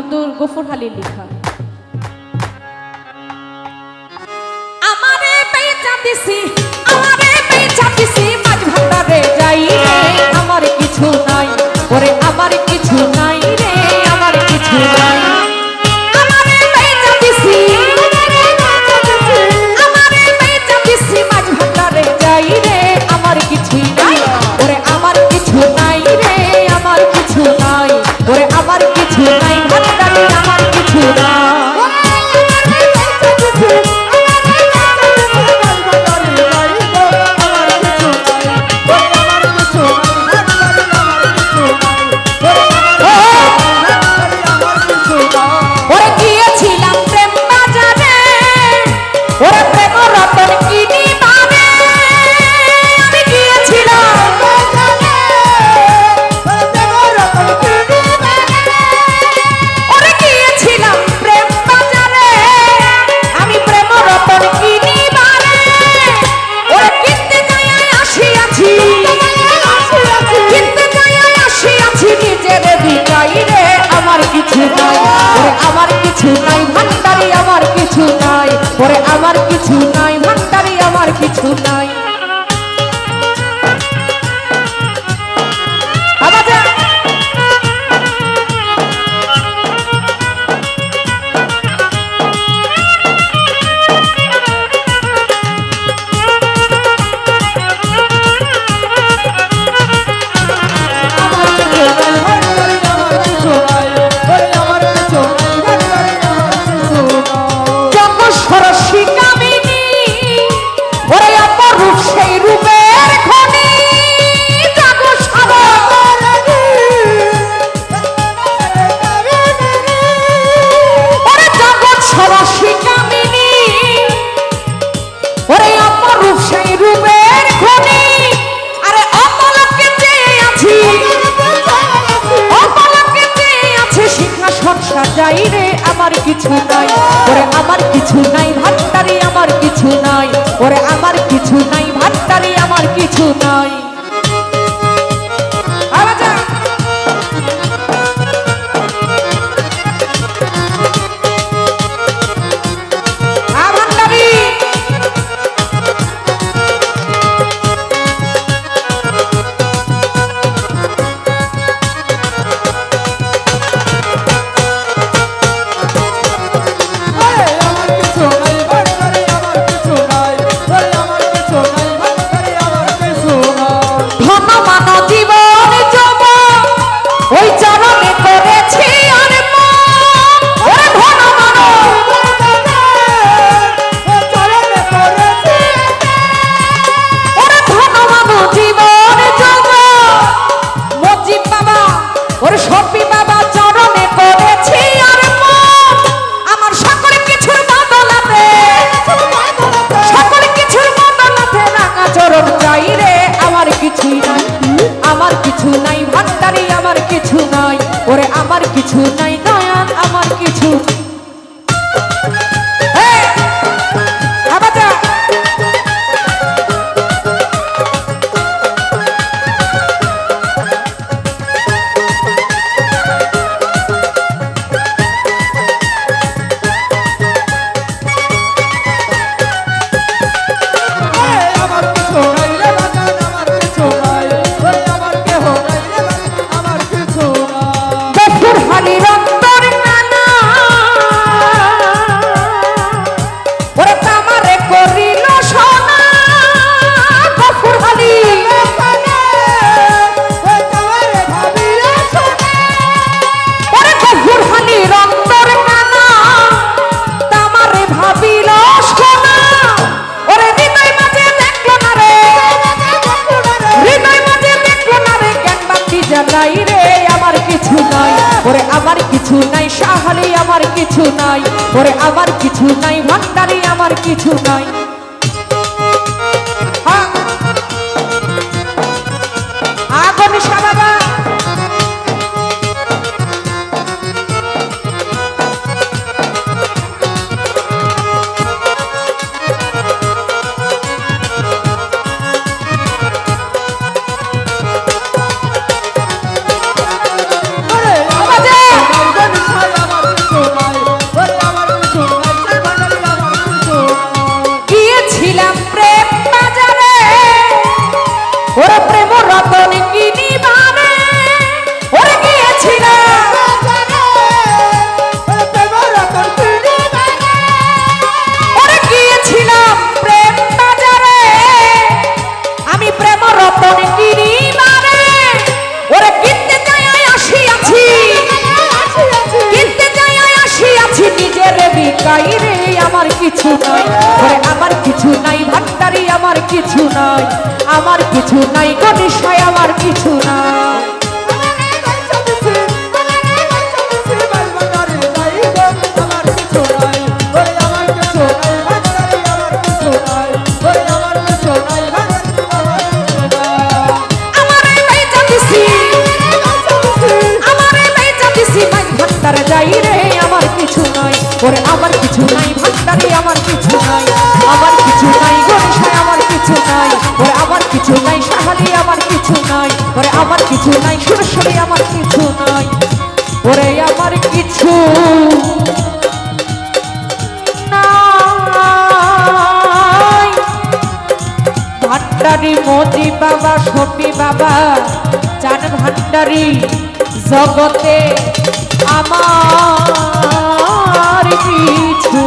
আব্দুল গফুর হালির লেখা। আমারে পেয়ে চাঁদিসি আমারে পেয়ে চাঁদিসি পরে আমার কিছু নাই ভান্ডারি আমার কিছু নাই। দামিনী ওরে আমার রে, আমার কিছু নাই। ওরে আমার কিছু নাই, ভাট্টারি আমার কিছু নাই। ওরে আমার কিছু নাই, ভাট্টারি আমার কিছু নাই। আমার কিছু নাই পরে আবার কিছু নাই ভান্ডারি আমার কিছু নাই। কিছু নাই ভান্ডারি আমার কিছু নাই। আমার কিছু নাই গণেশয় আমার কিছু নাই। আমারে কিছু নাই। ওরে, আমার কিছু নাই ভান্ডারি আমার কিছু আমার কিছু নাই সুরেশ্বরী আমার কিছু নাই। ওরে আমার কিছু ভান্ডারি মোদি বাবা সপি বাবা, চান ভান্ডারি জগতে আমার কিছু